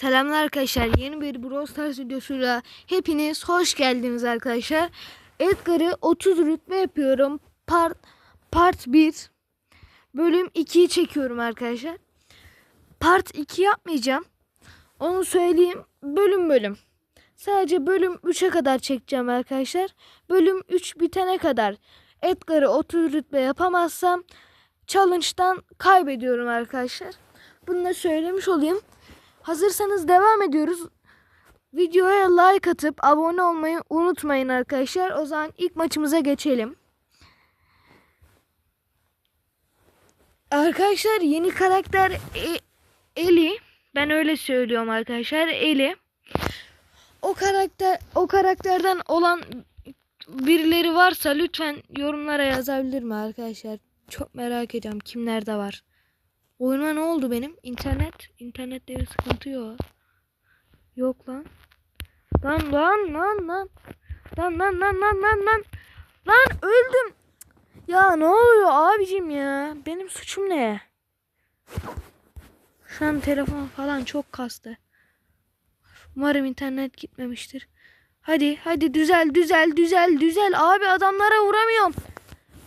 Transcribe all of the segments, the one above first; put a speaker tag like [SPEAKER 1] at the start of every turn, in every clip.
[SPEAKER 1] Selamlar arkadaşlar. Yeni bir Brawl Stars videosuyla hepiniz hoş geldiniz arkadaşlar. Edgar'ı 30 rütbe yapıyorum. Part part 1 bölüm 2'yi çekiyorum arkadaşlar. Part 2 yapmayacağım. Onu söyleyeyim. Bölüm bölüm. Sadece bölüm 3'e kadar çekeceğim arkadaşlar. Bölüm 3 bitene kadar Edgar'ı 30 rütbe yapamazsam challenge'dan kaybediyorum arkadaşlar. Bunu da söylemiş olayım. Hazırsanız devam ediyoruz. Videoya like atıp abone olmayı unutmayın arkadaşlar. O zaman ilk maçımıza geçelim. Arkadaşlar yeni karakter E- Eli. Ben öyle söylüyorum arkadaşlar. Eli. O karakter o karakterden olan birileri varsa lütfen yorumlara yazabilir mi arkadaşlar? Çok merak ediyorum kimlerde var. Oyuna ne oldu benim? İnternet. İnternette bir sıkıntı yok. Yok lan. Lan lan lan lan. Lan lan lan lan lan lan. Lan öldüm. Ya ne oluyor abicim ya? Benim suçum ne? Şu an telefon falan çok kastı. Umarım internet gitmemiştir. Hadi hadi düzel düzel düzel düzel. Abi adamlara vuramıyorum.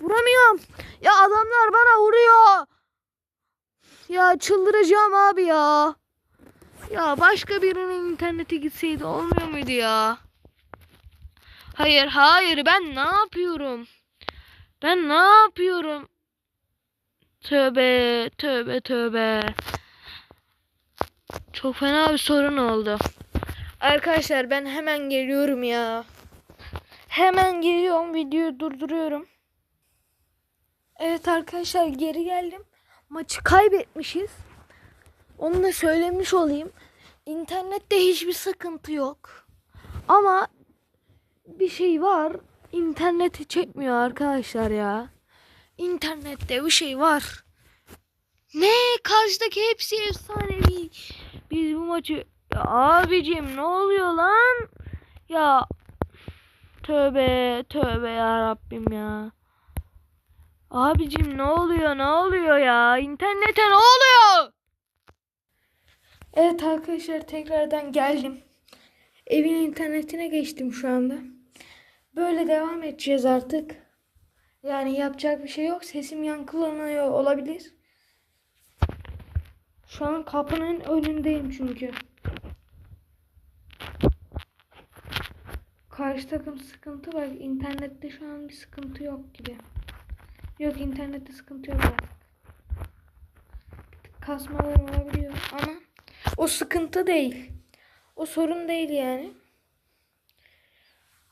[SPEAKER 1] Vuramıyorum. Ya adamlar bana vuruyor. Ya çıldıracağım abi ya. Ya başka birinin interneti gitseydi olmuyor muydu ya? Hayır hayır ben ne yapıyorum? Ben ne yapıyorum? Tövbe tövbe tövbe. Çok fena bir sorun oldu. Arkadaşlar ben hemen geliyorum ya. Hemen geliyorum videoyu durduruyorum. Evet arkadaşlar geri geldim maçı kaybetmişiz. Onu da söylemiş olayım. İnternette hiçbir sıkıntı yok. Ama bir şey var. İnterneti çekmiyor arkadaşlar ya. İnternette bir şey var. Ne? Karşıdaki hepsi efsanevi. Biz bu maçı... Ya abicim ne oluyor lan? Ya tövbe tövbe ya Rabbim ya. Abicim ne oluyor ne oluyor ya? İnternete ne oluyor? Evet arkadaşlar tekrardan geldim. Evin internetine geçtim şu anda. Böyle devam edeceğiz artık. Yani yapacak bir şey yok. Sesim yankılanıyor olabilir. Şu an kapının önündeyim çünkü. Karşı takım sıkıntı var. İnternette şu an bir sıkıntı yok gibi. Yok internette sıkıntı yok artık. Kasmalar olabiliyor ama o sıkıntı değil. O sorun değil yani.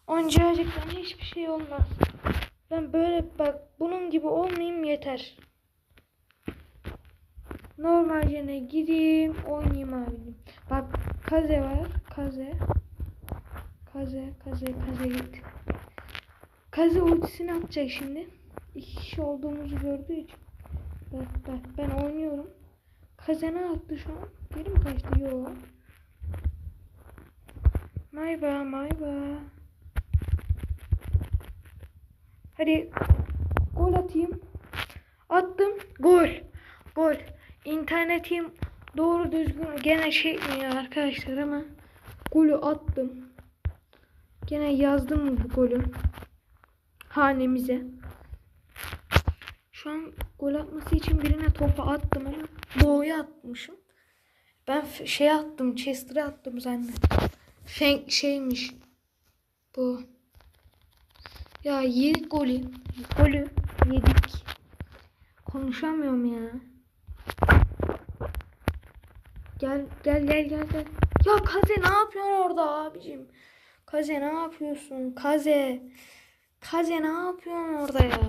[SPEAKER 1] Onca gerçekten hiçbir şey olmaz. Ben böyle bak bunun gibi olmayayım yeter. Normalce gideyim oynayayım abicim. Bak kaze var. Kaze. Kaze, kaze, kaze git. Kaze ultisini atacak şimdi iki olduğumuzu gördüğü için. Bak bak ben oynuyorum. Kazana attı şu an. Geri mi kaçtı? Yok. Mayba mayba. Hadi gol atayım. Attım. Gol. Gol. İnternetim doğru düzgün gene çekmiyor arkadaşlar ama golü attım. Gene yazdım bu golü hanemize. Şu an gol atması için birine topu attım ama doğuya atmışım. Ben şey attım, Chester'a attım zannettim. Fenk şeymiş. Bu. Ya yedik golü. Golü yedik. Konuşamıyorum ya. Gel gel gel gel gel. Ya Kaze ne yapıyorsun orada abicim? Kaze ne yapıyorsun? Kaze. Kaze ne yapıyorsun orada ya?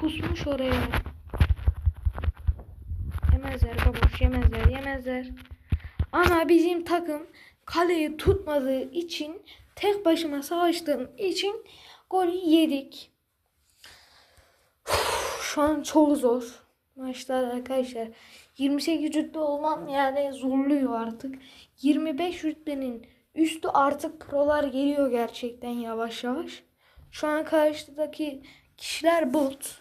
[SPEAKER 1] Pusmuş oraya. Yemezler babuş yemezler yemezler. Ama bizim takım kaleyi tutmadığı için tek başıma savaştığım için golü yedik. Şu an çok zor maçlar arkadaşlar. 28 rütbe olmam yani zorluyor artık. 25 rütbenin üstü artık prolar geliyor gerçekten yavaş yavaş. Şu an karşıdaki kişiler bot.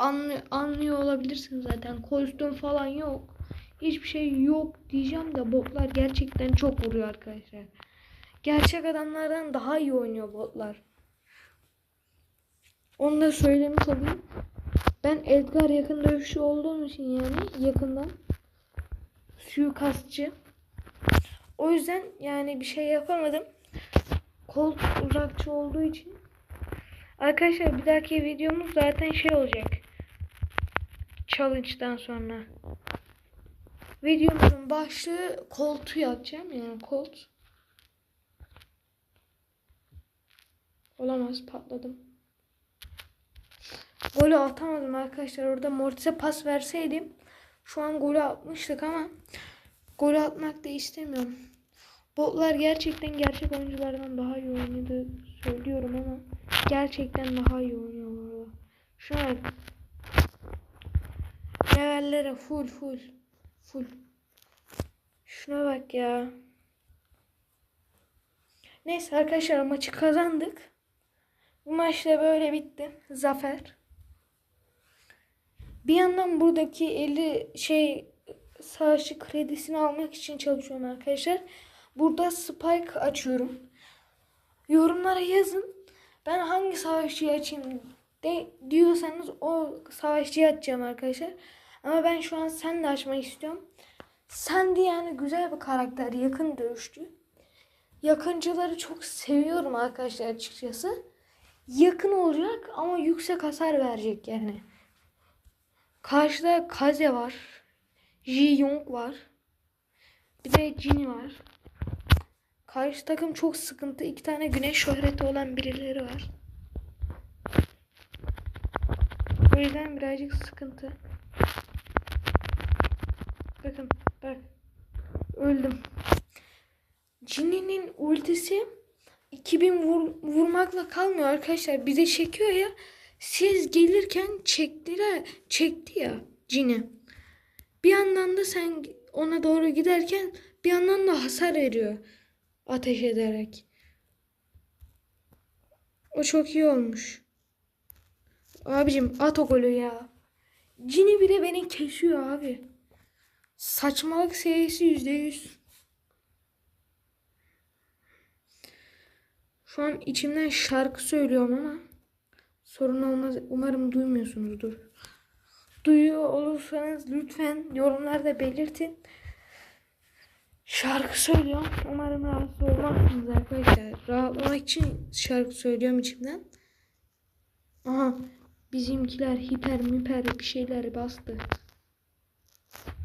[SPEAKER 1] Anlıyor, anlıyor olabilirsin zaten. Kostüm falan yok. hiçbir şey yok diyeceğim de botlar gerçekten çok vuruyor arkadaşlar. Gerçek adamlardan daha iyi oynuyor botlar. Onu da söylemiş olayım. Ben Edgar yakın dövüşçü olduğum için yani yakından suikastçı. O yüzden yani bir şey yapamadım. Kol uzakçı olduğu için. Arkadaşlar bir dahaki videomuz zaten şey olacak. Challenge'dan sonra. Videomuzun başlığı koltu yapacağım yani kolt. Olamaz patladım. Golü atamadım arkadaşlar. Orada Mortis'e pas verseydim şu an golü atmıştık ama golü atmak da istemiyorum. Botlar gerçekten gerçek oyunculardan daha iyi oynadı söylüyorum ama gerçekten daha iyi oynuyor bu arada. Levellere full full full. Şuna bak ya. Neyse arkadaşlar maçı kazandık. Bu maç da böyle bitti. Zafer. Bir yandan buradaki 50 şey savaşçı kredisini almak için çalışıyorum arkadaşlar. Burada spike açıyorum. Yorumlara yazın. Ben hangi savaşçıyı açayım de diyorsanız o savaşçıyı açacağım arkadaşlar. Ama ben şu an sen de açmak istiyorum. Sen de yani güzel bir karakter, yakın dövüşçü. Yakıncıları çok seviyorum arkadaşlar açıkçası. Yakın olacak ama yüksek hasar verecek yani. Karşıda Kaze var. Ji Young var. Bir de Jin var. Karşı takım çok sıkıntı. İki tane güneş şöhreti olan birileri var. O yüzden birazcık sıkıntı. Bakın bak. Öldüm. Jin'in ultisi 2000 vur, vurmakla kalmıyor arkadaşlar. Bize çekiyor ya. Siz gelirken çektiler, çekti ya Jin'i. Bir yandan da sen ona doğru giderken bir yandan da hasar veriyor. Ateş ederek. O çok iyi olmuş. Abicim at o golü ya. Cini bile beni kesiyor abi. Saçmalık seviyesi yüzde yüz. Şu an içimden şarkı söylüyorum ama sorun olmaz. Umarım duymuyorsunuzdur. Duyuyor olursanız lütfen yorumlarda belirtin. Şarkı söylüyorum. Umarım rahatsız olmazsınız arkadaşlar. Rahatlamak için şarkı söylüyorum içimden. Aha bizimkiler hiper miper bir şeyler bastı.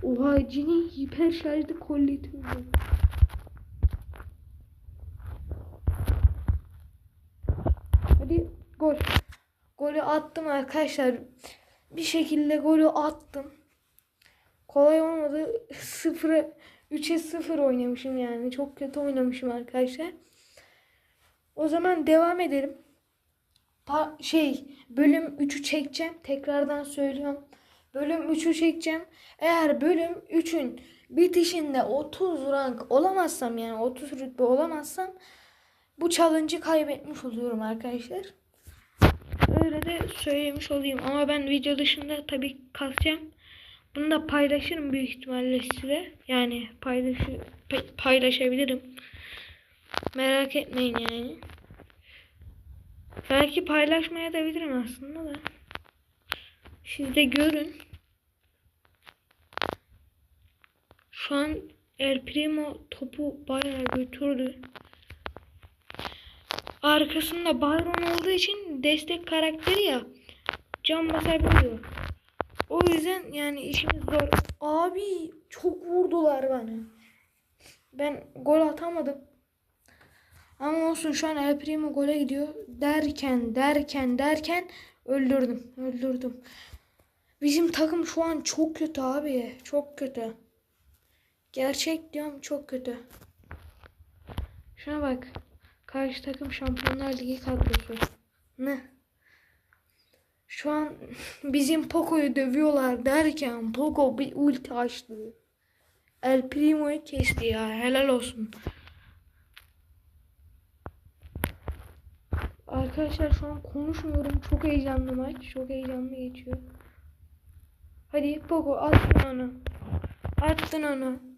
[SPEAKER 1] Oha Cini hiper şarjlı kolletimi. Hadi gol. Golü attım arkadaşlar. Bir şekilde golü attım. Kolay olmadı. 0'a 3'e 0 oynamışım yani. Çok kötü oynamışım arkadaşlar. O zaman devam edelim. Pa şey bölüm 3'ü çekeceğim. Tekrardan söylüyorum. Bölüm 3'ü çekeceğim. Eğer bölüm 3'ün bitişinde 30 rank olamazsam yani 30 rütbe olamazsam bu challenge'ı kaybetmiş oluyorum arkadaşlar. Öyle de söylemiş olayım. Ama ben video dışında tabii kasacağım. Bunu da paylaşırım büyük ihtimalle size. Yani paylaşı, paylaşabilirim. Merak etmeyin yani. Belki paylaşmaya da bilirim aslında da. Siz de görün. Şu an El Primo topu bayağı götürdü. Arkasında Byron olduğu için destek karakteri ya. Can basabiliyor. O yüzden yani işimiz zor. Abi çok vurdular bana. Ben gol atamadım. Ama olsun şu an El Primo gole gidiyor. Derken derken derken öldürdüm. Öldürdüm. Bizim takım şu an çok kötü abi. Çok kötü. Gerçek diyorum çok kötü. Şuna bak. Karşı takım Şampiyonlar Ligi kadrosu. Ne? Şu an bizim Poco'yu dövüyorlar derken Poco bir ulti açtı. El Primo'yu kesti ya. Helal olsun. Arkadaşlar şu an konuşmuyorum. Çok heyecanlı maç. Çok heyecanlı geçiyor. Hadi Poco at onu. Attın onu.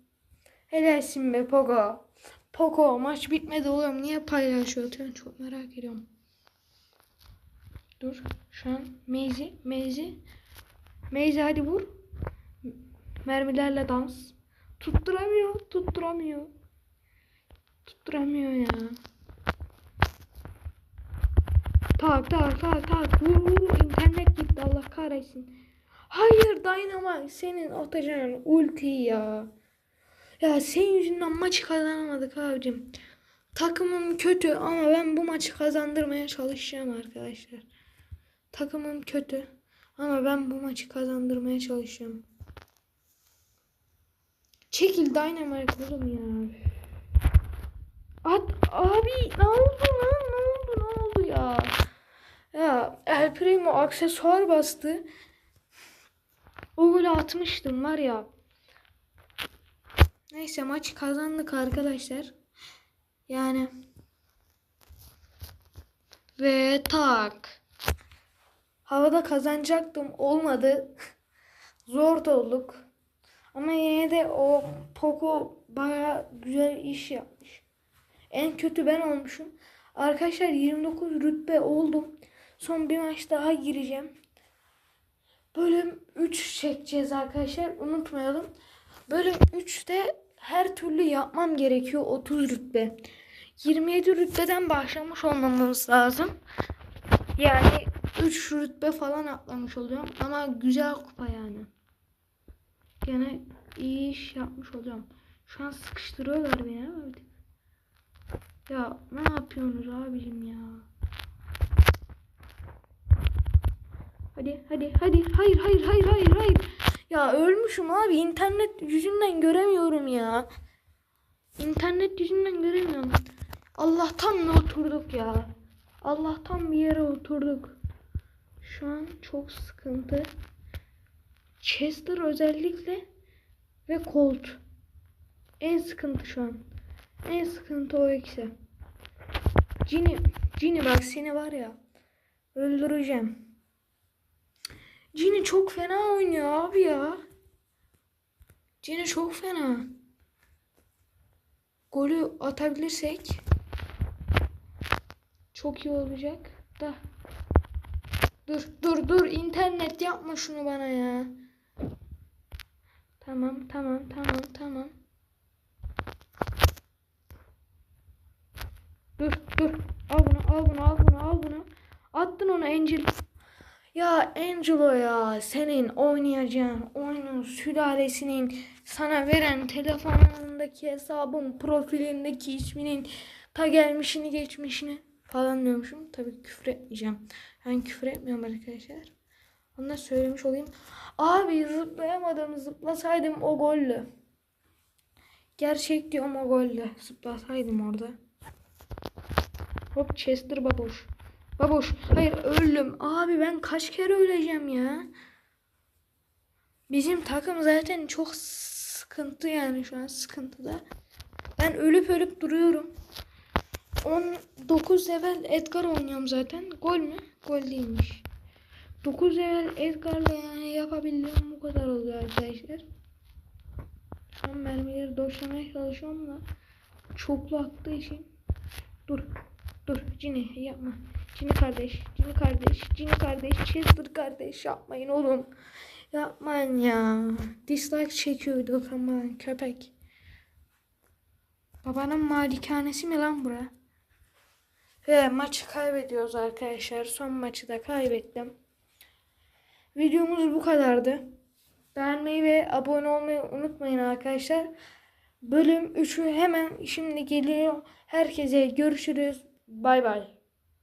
[SPEAKER 1] Helalsin be Pogo. Pogo maç bitmedi oğlum. Niye paylaşıyor? Çok merak ediyorum. Dur. Şu an Meyzi. Meyzi. Meyzi hadi vur. Mermilerle dans. Tutturamıyor. Tutturamıyor. Tutturamıyor ya. Tak tak tak tak. Vur vur. İnternet gitti Allah kahretsin. Hayır Dynamite senin atacağın ulti ya. Ya senin yüzünden maçı kazanamadık abicim. Takımım kötü ama ben bu maçı kazandırmaya çalışacağım arkadaşlar. Takımım kötü ama ben bu maçı kazandırmaya çalışacağım. Çekil Dynamite oğlum ya. At abi ne oldu lan ne oldu ne oldu ya. Ya El Primo aksesuar bastı. O golü atmıştım var ya. Neyse maç kazandık arkadaşlar. Yani ve tak. Havada kazanacaktım olmadı. Zor da olduk. Ama yine de o Poco baya güzel iş yapmış. En kötü ben olmuşum. Arkadaşlar 29 rütbe oldum. Son bir maç daha gireceğim. Bölüm 3 çekeceğiz arkadaşlar. Unutmayalım. Bölüm 3'te her türlü yapmam gerekiyor 30 rütbe. 27 rütbeden başlamış olmamız lazım. Yani 3 rütbe falan atlamış oluyorum. Ama güzel kupa yani. Gene iyi iş yapmış olacağım. Şu an sıkıştırıyorlar beni ama. Ya ne yapıyorsunuz abicim ya? Hadi hadi hadi. Hayır hayır hayır hayır hayır. Ya ölmüşüm abi. İnternet yüzünden göremiyorum ya. İnternet yüzünden göremiyorum. Allah'tan mı oturduk ya? Allah'tan bir yere oturduk. Şu an çok sıkıntı. Chester özellikle ve Colt. En sıkıntı şu an. En sıkıntı o ikisi. Cini, Cini bak seni var ya. Öldüreceğim. Cini çok fena oynuyor abi ya. Cini çok fena. Golü atabilirsek çok iyi olacak da. Dur dur dur internet yapma şunu bana ya. Tamam tamam tamam tamam. Dur dur. Al bunu al bunu al bunu al bunu. Attın onu Angel. Ya Angelo ya senin oynayacağın oyunun sülalesinin sana veren telefonundaki hesabın profilindeki isminin ta gelmişini geçmişini falan diyormuşum. Tabii küfür etmeyeceğim. Ben küfür etmiyorum arkadaşlar. Onu da söylemiş olayım. Abi zıplayamadım zıplasaydım o gollü. Gerçek diyorum o gollü. Zıplasaydım orada. Hop Chester baboş. Baboş. Hayır öldüm. Abi ben kaç kere öleceğim ya. Bizim takım zaten çok sıkıntı yani şu an sıkıntıda. Ben ölüp ölüp duruyorum. 19 level Edgar oynuyorum zaten. Gol mü? Gol değilmiş. 9 level Edgar'la yani yapabildiğim bu kadar oluyor arkadaşlar. An mermileri doşlamaya çalışıyorum da çoklu attığı için. Dur. Dur Cini yapma. Cini kardeş. Cini kardeş. Cini kardeş. Chester kardeş. Yapmayın oğlum. Yapmayın ya. Dislike çekiyorduk ama köpek. Babanın malikanesi mi lan bura? Ve maçı kaybediyoruz arkadaşlar. Son maçı da kaybettim. Videomuz bu kadardı. Beğenmeyi ve abone olmayı unutmayın arkadaşlar. Bölüm 3'ü hemen şimdi geliyor. Herkese görüşürüz. Bay bay.